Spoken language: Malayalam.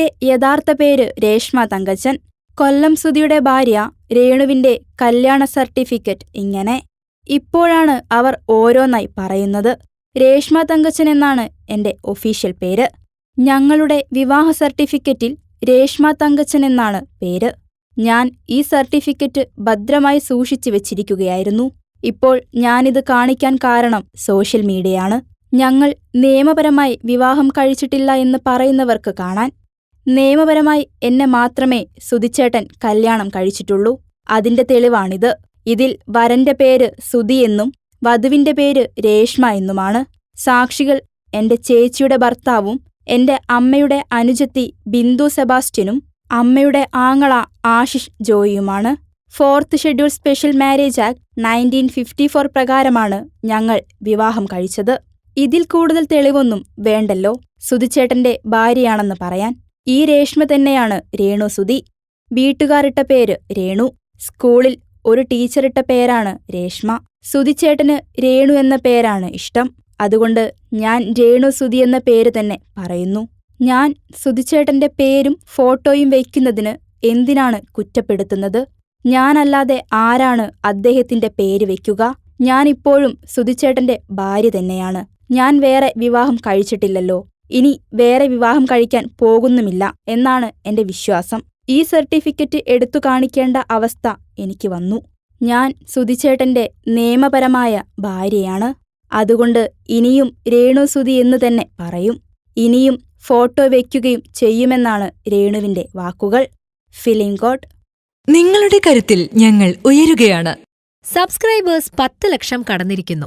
രേണുവിന്റെ യഥാർത്ഥ പേര് രേഷ്മ തങ്കച്ചൻ കൊല്ലം സുധിയുടെ ഭാര്യ രേണുവിന്റെ കല്യാണ സർട്ടിഫിക്കറ്റ് ഇങ്ങനെ. ഇപ്പോഴാണ് അവർ ഓരോന്നായി പറയുന്നത്. രേഷ്മ തങ്കച്ചൻ എന്നാണ് എന്റെ ഒഫീഷ്യൽ പേര്. ഞങ്ങളുടെ വിവാഹ സർട്ടിഫിക്കറ്റിൽ രേഷ്മ തങ്കച്ചൻ എന്നാണ് പേര്. ഞാൻ ഈ സർട്ടിഫിക്കറ്റ് ഭദ്രമായി സൂക്ഷിച്ചു വെച്ചിരിക്കുകയായിരുന്നു. ഇപ്പോൾ ഞാനിത് കാണിക്കാൻ കാരണം സോഷ്യൽ മീഡിയയാണ്. ഞങ്ങൾ നിയമപരമായി വിവാഹം കഴിച്ചിട്ടില്ല എന്ന് പറയുന്നവർക്ക് കാണാൻ നിയമപരമായി എന്നെ മാത്രമേ സുധിച്ചേട്ടൻ കല്യാണം കഴിച്ചിട്ടുള്ളൂ. അതിന്റെ തെളിവാണിത്. ഇതിൽ വരന്റെ പേര് സുധി എന്നും വധുവിന്റെ പേര് രേഷ്മ എന്നുമാണ്. സാക്ഷികൾ എന്റെ ചേച്ചിയുടെ ഭർത്താവും എന്റെ അമ്മയുടെ അനുജത്തി ബിന്ദു സെബാസ്റ്റ്യനും അമ്മയുടെ ആങ്ങള Ashish ജോയിയുമാണ്. Fourth schedule special marriage act nineteen fifty four പ്രകാരമാണ് ഞങ്ങൾ വിവാഹം കഴിച്ചത്. ഇതിൽ കൂടുതൽ തെളിവൊന്നും വേണ്ടല്ലോ സുധിച്ചേട്ടന്റെ ഭാര്യയാണെന്ന് പറയാൻ. ഈ രേഷ്മ തന്നെയാണ് രേണു സുധി. വീട്ടുകാരിട്ട പേര് രേണു. സ്കൂളിൽ ഒരു ടീച്ചറിട്ട പേരാണ് രേഷ്മ. സുധിച്ചേട്ടന് രേണു എന്ന പേരാണ് ഇഷ്ടം. അതുകൊണ്ട് ഞാൻ രേണു സുധി എന്ന പേര് തന്നെ പറയുന്നു. ഞാൻ സുധിച്ചേട്ടന്റെ പേരും ഫോട്ടോയും വയ്ക്കുന്നതിന് എന്തിനാണ് കുറ്റപ്പെടുത്തുന്നത്? ഞാനല്ലാതെ ആരാണ് അദ്ദേഹത്തിന്റെ പേര് വയ്ക്കുക? ഞാനിപ്പോഴും സുധിച്ചേട്ടന്റെ ഭാര്യ തന്നെയാണ്. ഞാൻ വേറെ വിവാഹം കഴിച്ചിട്ടില്ലല്ലോ. ഇനി വേറെ വിവാഹം കഴിക്കാൻ പോകുന്നുമില്ല എന്നാണ് എന്റെ വിശ്വാസം. ഈ സർട്ടിഫിക്കറ്റ് എടുത്തു കാണിക്കേണ്ട അവസ്ഥ എനിക്ക് വന്നു. ഞാൻ സുധിച്ചേട്ടന്റെ നിയമപരമായ ഭാര്യയാണ്. അതുകൊണ്ട് ഇനിയും രേണു സുധി എന്ന് തന്നെ പറയും. ഇനിയും ഫോട്ടോ വയ്ക്കുകയും ചെയ്യുമെന്നാണ് രേണുവിന്റെ വാക്കുകൾ. ഫിലിം കോട്ട്. നിങ്ങളുടെ കരുത്തിൽ ഞങ്ങൾ ഉയരുകയാണ്. സബ്സ്ക്രൈബേഴ്സ് പത്ത് ലക്ഷം കടന്നിരിക്കുന്നു.